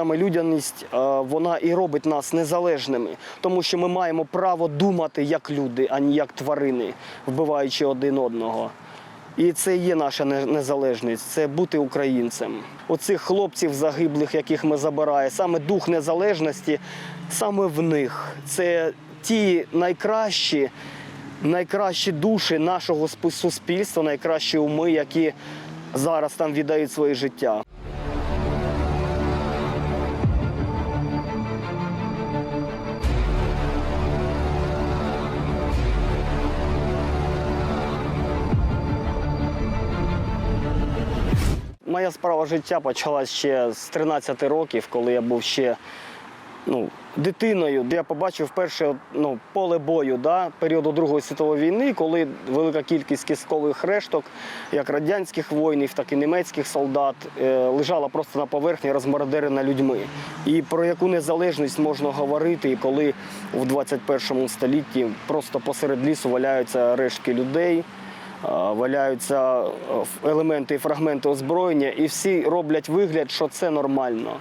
саме людяність, е, вона і робить нас незалежними, тому що ми маємо право думати як люди, а не як тварини, вбиваючи один одного. І це є наша незалежність, це бути українцем. Оцих хлопців загиблих, яких ми забираємо, саме дух незалежності, саме в них. Це ті найкращі, найкращі душі нашого суспільства, найкращі уми, які зараз там віддають своє життя. Моя справа життя почалась ще з 13 років, коли я був ще ну, дитиною, я побачив перше ну, поле бою да, періоду Другої світової війни, коли велика кількість кісткових решток, як радянських воїнів, так і німецьких солдат, е, лежала просто на поверхні, розмордерена людьми. І про яку незалежність можна говорити, коли в 21 столітті просто посеред лісу валяються рештки людей. А, Валяються е, елементи і фрагменти озброєння, і всі роблять вигляд, що це нормально.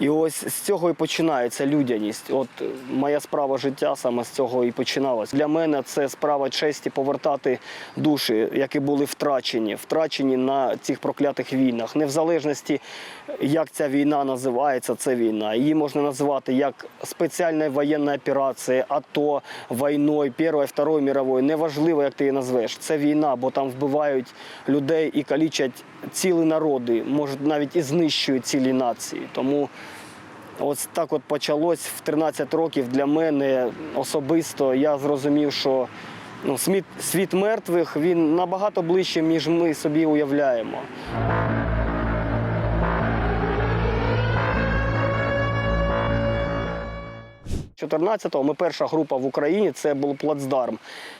І ось з цього і починається людяність. От е, моя справа життя саме з цього і починалась. Для мене це справа честі повертати душі, які були втрачені, втрачені на цих проклятих війнах. Не в залежності, як ця війна називається, це війна. Її можна називати як спеціальна воєнна операція, АТО, війною, Першою, Второю міровою. Неважливо, як ти її назвеш. Це війна, бо там вбивають людей і калічать цілі народи, може навіть і знищують цілі нації. Тому Ось так от почалось в 13 років для мене особисто. Я зрозумів, що ну, світ, світ мертвих він набагато ближче, ніж ми собі уявляємо. 14-го ми перша група в Україні, це був плацдарм,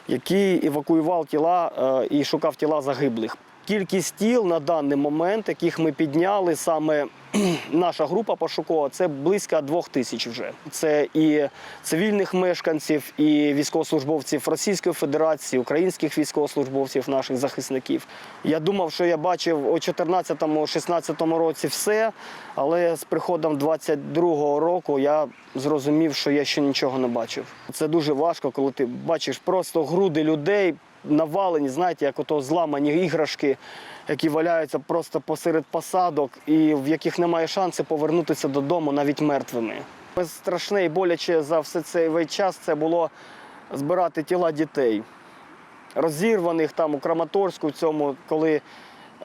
який евакуював тіла е, і шукав тіла загиблих. Кількість тіл на даний момент, яких ми підняли, саме наша група пошукова, це близько двох тисяч вже. Це і цивільних мешканців, і військовослужбовців Російської Федерації, українських військовослужбовців, наших захисників. Я думав, що я бачив у 2014-2016 році все, але з приходом 22-го року я зрозумів, що я ще нічого не бачив. Це дуже важко, коли ти бачиш просто груди людей навалені, знаєте, як ото зламані іграшки, які валяються просто посеред посадок і в яких немає шансу повернутися додому навіть мертвими. Страшне і боляче за все цей час це було збирати тіла дітей, розірваних там у Краматорську, в цьому, коли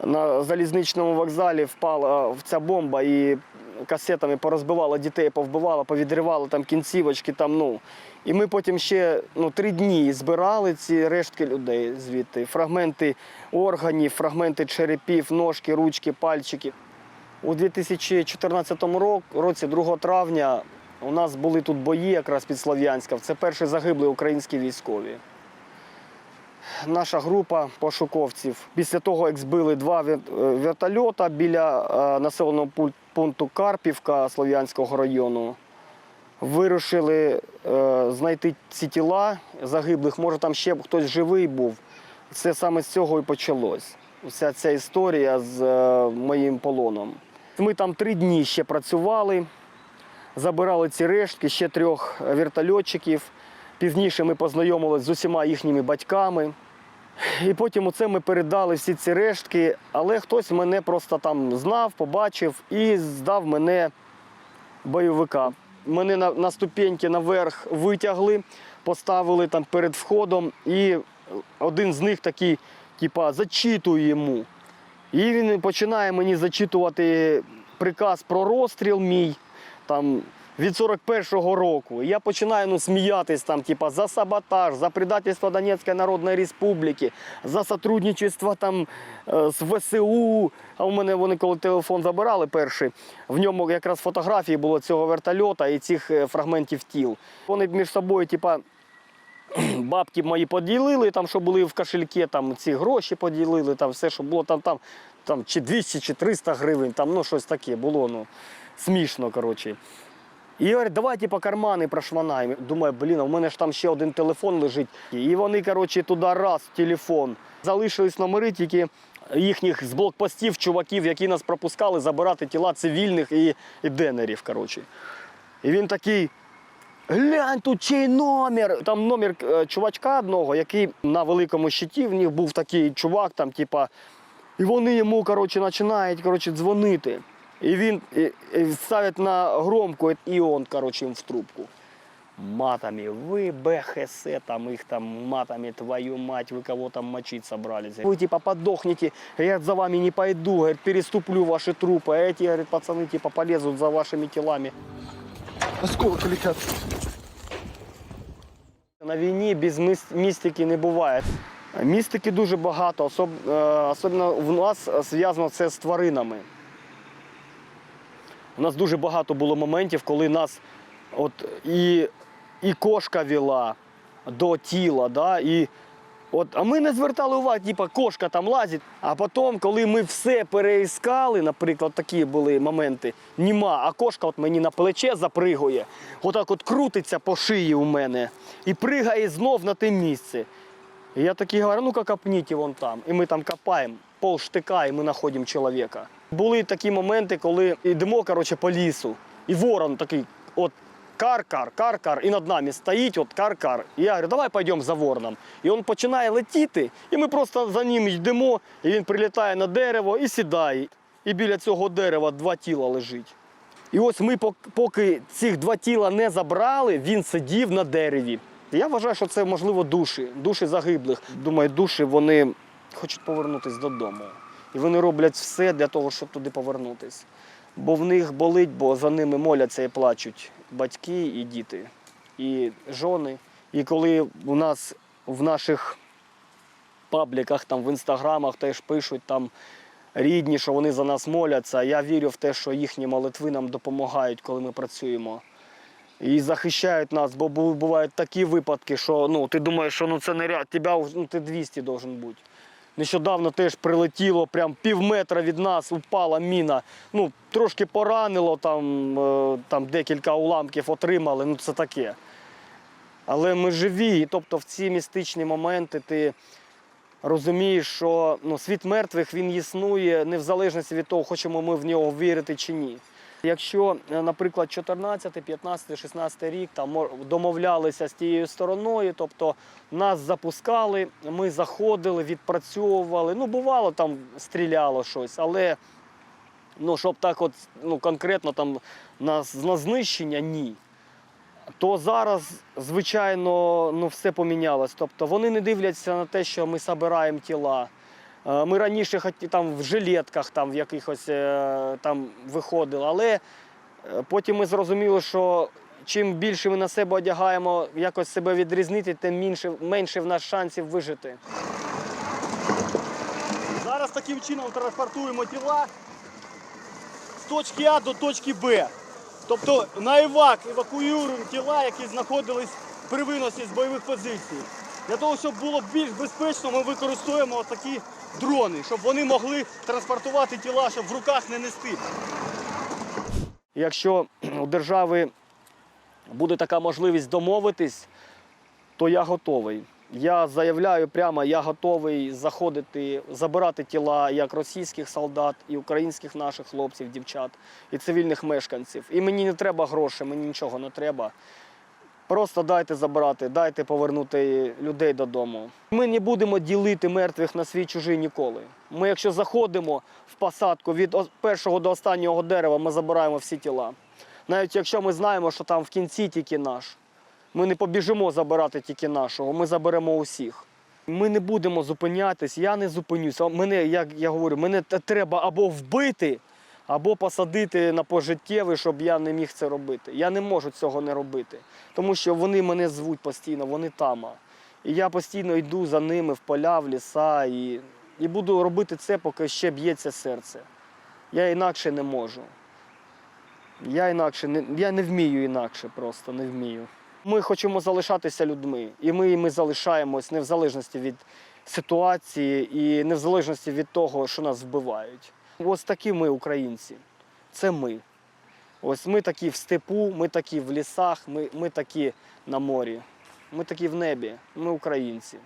на залізничному вокзалі впала ця бомба і касетами порозбивала дітей, повбивала, повідривала там кінцівочки. Там, ну. І ми потім ще ну, три дні збирали ці рештки людей звідти. Фрагменти органів, фрагменти черепів, ножки, ручки, пальчики. У 2014 ро- році, 2 травня, у нас були тут бої якраз під Слов'янськом. Це перші загиблі українські військові. Наша група пошуковців після того, як збили два е, вертольота біля е, населеного пункту Карпівка Слов'янського району, вирішили е, знайти ці тіла загиблих. Може, там ще хтось живий був. Це саме з цього і почалось. Вся ця історія з е, моїм полоном. Ми там три дні ще працювали, забирали ці рештки, ще трьох вертольотчиків. Пізніше ми познайомилися з усіма їхніми батьками. І потім оце ми передали всі ці рештки, але хтось мене просто там знав, побачив і здав мене бойовика. Мене на, на ступеньки наверх витягли, поставили там перед входом, і один з них такий, типа, зачитує йому. І він починає мені зачитувати приказ про розстріл мій там, від 41-го року. І я починаю ну, сміятись там, типа, за саботаж, за предательство Донецької Народної Республіки, за сотрудничество там е, з ВСУ. А у мене вони, коли телефон забирали перший, в ньому якраз фотографії було цього вертольота і цих е, фрагментів тіл. Вони між собою, типа, бабки мої поділили, там, що були в кошельке, там ці гроші поділили, там все, що було там, там, там чи 200, чи 300 гривень, там, ну щось таке було, ну, смішно, коротше. І говорять, давайте по кармани прошманаємо. Думаю, блін, а в мене ж там ще один телефон лежить. І вони, коротше, туди раз, телефон. Залишились номери тільки їхніх з блокпостів чуваків, які нас пропускали забирати тіла цивільних і, і денерів. Коротше. І він такий. Глянь, тут чий номер. Там номер е, чувачка одного, який на великому щиті, в них був такий чувак, там, типа, і вони йому коротше, починають коротше, дзвонити. І він і, і ставить на громку, і он коротше, їм в трубку. Матами, вы БХС, там их там матами, твою мать, вы кого там мочить собрались. Вы типа подохнете, я за вами не пойду, говорит, переступлю ваши трупы. А эти, говорит, пацаны типа полезут за вашими телами. Осколок летят. На війні без міс- містики не буває. Містики дуже багато, особ, е, особливо в нас зв'язано це з тваринами. У нас дуже багато було моментів, коли нас от і, і кошка вела до тіла, да, і От, а ми не звертали уваги, типа кошка там лазить. А потім, коли ми все переіскали, наприклад, такі були моменти, німа, а кошка от мені на плече запригує, отак от крутиться по шиї у мене і пригає знов на те місце. І я такий говорю, ну-ка копніть вон там. І ми там копаємо пол штика, і ми знаходимо чоловіка. Були такі моменти, коли йдемо коротше, по лісу, і ворон такий, от кар-кар, кар-кар, і над нами стоїть от кар-кар. І я говорю, давай пойдемо за вороном. І він починає летіти, і ми просто за ним йдемо, і він прилітає на дерево і сідає. І біля цього дерева два тіла лежить. І ось ми, поки цих два тіла не забрали, він сидів на дереві. Я вважаю, що це можливо душі, душі загиблих. Думаю, душі вони хочуть повернутися додому. І вони роблять все для того, щоб туди повернутися. Бо в них болить, бо за ними моляться і плачуть батьки і діти, і жони. І коли у нас в наших пабліках, там в інстаграмах теж пишуть там рідні, що вони за нас моляться. Я вірю в те, що їхні молитви нам допомагають, коли ми працюємо. І захищають нас, бо бувають такі випадки, що ну, ти думаєш, що ну, це не ряд, тебе ну, ти 200 должен бути. Нещодавно теж прилетіло, прям пів метра від нас упала міна. Ну, трошки поранило, там, е, там декілька уламків отримали, ну це таке. Але ми живі, і тобто в ці містичні моменти ти розумієш, що ну, світ мертвих він існує не в залежності від того, хочемо ми в нього вірити чи ні. Якщо, е, наприклад, 14, 15, 16 рік там мо- домовлялися з тією стороною, тобто нас запускали, ми заходили, відпрацьовували. Ну, бувало, там стріляло щось, але ну, щоб так от ну, конкретно там на, на знищення ні. То зараз, звичайно, ну, все помінялось. Тобто вони не дивляться на те, що ми збираємо тіла. Е, Ми раніше хоті- там в жилетках там, в якихось е, там виходили, але е, потім ми зрозуміли, що чим більше ми на себе одягаємо, якось себе відрізнити, тим менше, менше в нас шансів вижити. Зараз таким чином транспортуємо тіла з точки А до точки Б. Тобто на евак евакуюємо тіла, які знаходились при виносі з бойових позицій. Для того, щоб було більш безпечно, ми використовуємо такі дрони, щоб вони могли транспортувати тіла, щоб в руках не нести. Якщо у держави буде така можливість домовитись, то я готовий. Я заявляю прямо, я готовий заходити, забирати тіла як російських солдат, і українських наших хлопців, дівчат, і цивільних мешканців. І мені не треба грошей, мені нічого не треба. Просто дайте забрати, дайте повернути людей додому. Ми не будемо ділити мертвих на свій чужий ніколи. Ми, якщо заходимо в посадку від першого до останнього дерева, ми забираємо всі тіла. Навіть якщо ми знаємо, що там в кінці тільки наш. Ми не побіжимо забирати тільки нашого, ми заберемо усіх. Ми не будемо зупинятись, я не зупинюся. Мене, як я говорю, мене треба або вбити, або посадити на пожиттєвий, щоб я не міг це робити. Я не можу цього не робити, тому що вони мене звуть постійно, вони там. І я постійно йду за ними в поля, в ліса і, і буду робити це, поки ще б'ється серце. Я інакше не можу. Я інакше не, я не вмію інакше, просто не вмію. Ми хочемо залишатися людьми, і ми, ми залишаємось не в залежності від ситуації і не в залежності від того, що нас вбивають. Ось такі ми, українці. Це ми. Ось ми такі в степу, ми такі в лісах, ми, ми такі на морі, ми такі в небі, ми українці.